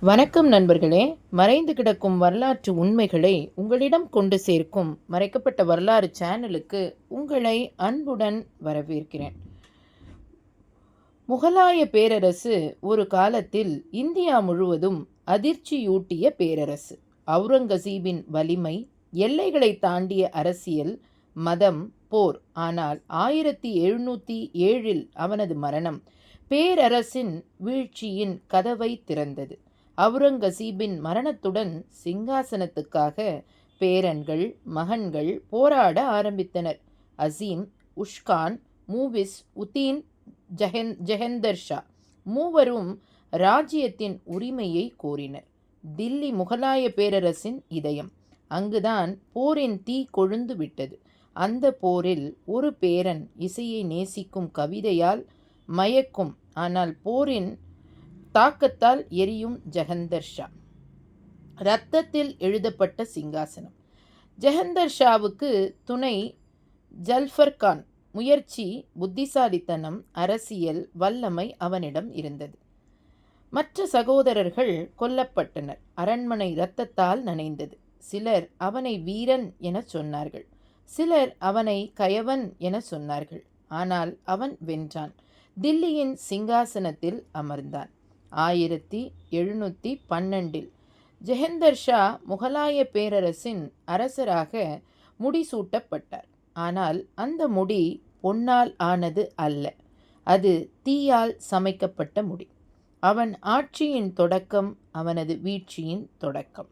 வணக்கம் நண்பர்களே. மறைந்து கிடக்கும் வரலாற்று உண்மைகளை உங்களிடம் கொண்டு சேர்க்கும் மறைக்கப்பட்ட வரலாறு சேனலுக்கு உங்களை அன்புடன் வரவேற்கிறேன். முகலாய பேரரசு ஒரு காலத்தில் இந்தியா முழுவதும் அதிர்ச்சியூட்டிய பேரரசு. அவுரங்கசீபின் வலிமை எல்லைகளை தாண்டிய அரசியல் மதம் போர். ஆனால் ஆயிரத்தி எழுநூற்றி ஏழில் அவனது மரணம் பேரரசின் வீழ்ச்சியின் கதவை திறந்தது. அவுரங்கசீபின் மரணத்துடன் சிங்காசனத்துக்காக பேரன்கள் மகன்கள் போராட ஆரம்பித்தனர். அசீம் உஷ்கான் மூவிஸ் உத்தீன் ஜஹென் ஜெஹந்தர் ஷா மூவரும் ராஜ்யத்தின் உரிமையை கோரினர். தில்லி முகலாய பேரரசின் இதயம். அங்குதான் போரின் தீ கொழுந்து விட்டது. அந்த போரில் ஒரு பேரன் இசையை நேசிக்கும் கவிதையால் மயக்கும். ஆனால் போரின் தாக்கத்தால் எரியும் ஜெகந்தர் ஷா. இரத்தத்தில் எழுதப்பட்ட சிங்காசனம். ஜெகந்தர் ஷாவுக்கு துணை ஜல்ஃபர் கான் முயற்சி புத்திசாலித்தனம் அரசியல் வல்லமை அவனிடம் இருந்தது. மற்ற சகோதரர்கள் கொல்லப்பட்டனர். அரண்மனை இரத்தத்தால் நனைந்தது. சிலர் அவனை வீரன் என சொன்னார்கள். சிலர் அவனை கயவன் என சொன்னார்கள். ஆனால் அவன் வென்றான். தில்லியின் சிங்காசனத்தில் அமர்ந்தான். ஆயிரத்தி எழுநூற்றி பன்னெண்டில். ஜெஹந்தர் ஷா முகலாய பேரரசின் அரசராக முடிசூட்டப்பட்டார். ஆனால் அந்த முடி பொன்னால் ஆனது அல்ல. அது தீயால் சமைக்கப்பட்ட முடி. அவன் ஆட்சியின் தொடக்கம் அவனது வீழ்ச்சியின் தொடக்கம்.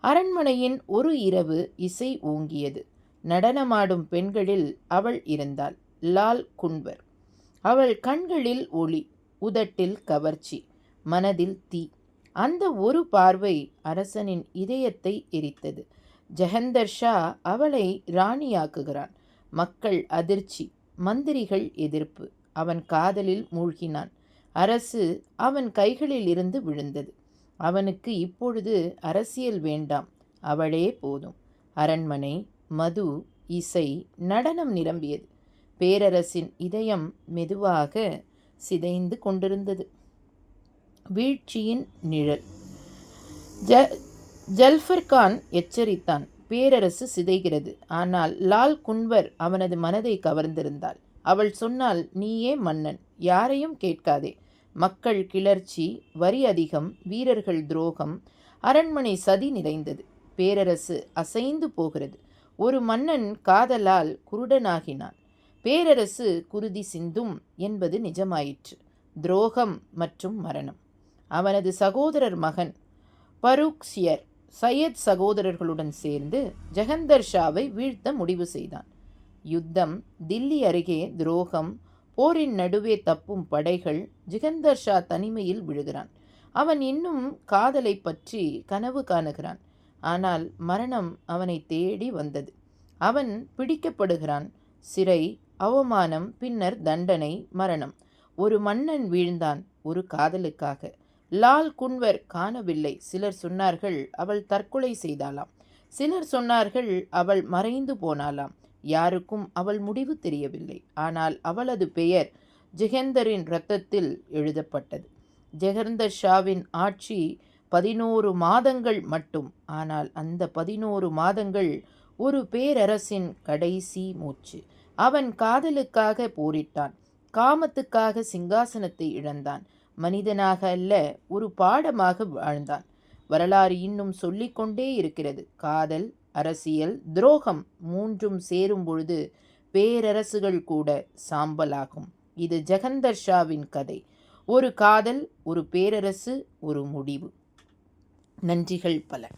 அரண்மனையின் ஒரு இரவு இசை ஓங்கியது. நடனமாடும் பெண்களில் அவள் இருந்தாள். லால் குன்வர். அவள் கண்களில் ஒளி உதட்டில் கவர்ச்சி. மனதில் தீ. அந்த ஒரு பார்வை அரசனின் இதயத்தை எரித்தது. ஜெகந்தர் ஷா அவளை ராணியாக்குகிறான். மக்கள் அதிர்ச்சி மந்திரிகள் எதிர்ப்பு. அவன் காதலில் மூழ்கினான். அரசு அவன் கைகளில் இருந்து விழுந்தது. அவனுக்கு இப்பொழுது அரசியல் வேண்டாம். அவளே போதும். அரண்மனை மது இசை நடனம் நிரம்பியது. பேரரசின் இதயம் மெதுவாக சிதைந்து கொண்டிருந்தது. வீழ்ச்சியின் நிழல். ஜ ஜல்ஃபர் கான் எச்சரித்தான். பேரரசு சிதைகிறது. ஆனால் லால் குன்வர் அவனது மனதை கவர்ந்திருந்தாள். அவள் சொன்னால் நீயே மன்னன். யாரையும் கேட்காதே. மக்கள் கிளர்ச்சி வரி அதிகம் வீரர்கள் துரோகம். அரண்மனை சதி நிறைந்தது. பேரரசு அசைந்து போகிறது. ஒரு மன்னன் காதலால் குருடனாகினான். பேரரசு குருதி சிந்தும் என்பது நிஜமாயிற்று. துரோகம் மற்றும் மரணம். அவனது சகோதரர் மகன் பரூக்ஷியர் சையத் சகோதரர்களுடன் சேர்ந்து ஜெகந்தர் ஷாவை வீழ்த்த முடிவு செய்தான். யுத்தம் தில்லி அருகே துரோகம் போரின் நடுவே தப்பும் படைகள் ஜிகந்தர் ஷா தனிமையில் விழுகிறான். அவன் இன்னும் காதலை பற்றி கனவு காணுகிறான். ஆனால் மரணம் அவனை தேடி வந்தது. அவன் பிடிக்கப்படுகிறான். சிறை அவமானம் பின்னர் தண்டனை மரணம். ஒரு மன்னன் வீழ்ந்தான் ஒரு காதலுக்காக. லால் குன்வர் காணவில்லை. சிலர் சொன்னார்கள் அவள் தற்கொலை செய்தாளாம். சிலர் சொன்னார்கள் அவள் மறைந்து போனாலாம் யாருக்கும் அவள் முடிவு தெரியவில்லை. ஆனால் அவளது பெயர் ஜெகந்தரின் இரத்தத்தில் எழுதப்பட்டது. ஜெகந்தர் ஷாவின் ஆட்சி பதினோரு மாதங்கள் மட்டும். ஆனால் அந்த பதினோரு மாதங்கள் ஒரு பேரரசின் கடைசி மூச்சு. அவன் காதலுக்காக போரிட்டான். காமத்துக்காக சிங்காசனத்தை இழந்தான். மனிதனாக அல்ல ஒரு பாடமாக வாழ்ந்தான். வரலாறு இன்னும் சொல்லிக்கொண்டே இருக்கிறது. காதல் அரசியல் துரோகம் மூன்றும் சேரும் பொழுது பேரரசுகள் கூட சாம்பலாகும். இது ஜெகந்தர் ஷாவின் கதை. ஒரு காதல் ஒரு பேரரசு ஒரு முடிவு. நன்றிகள் பல.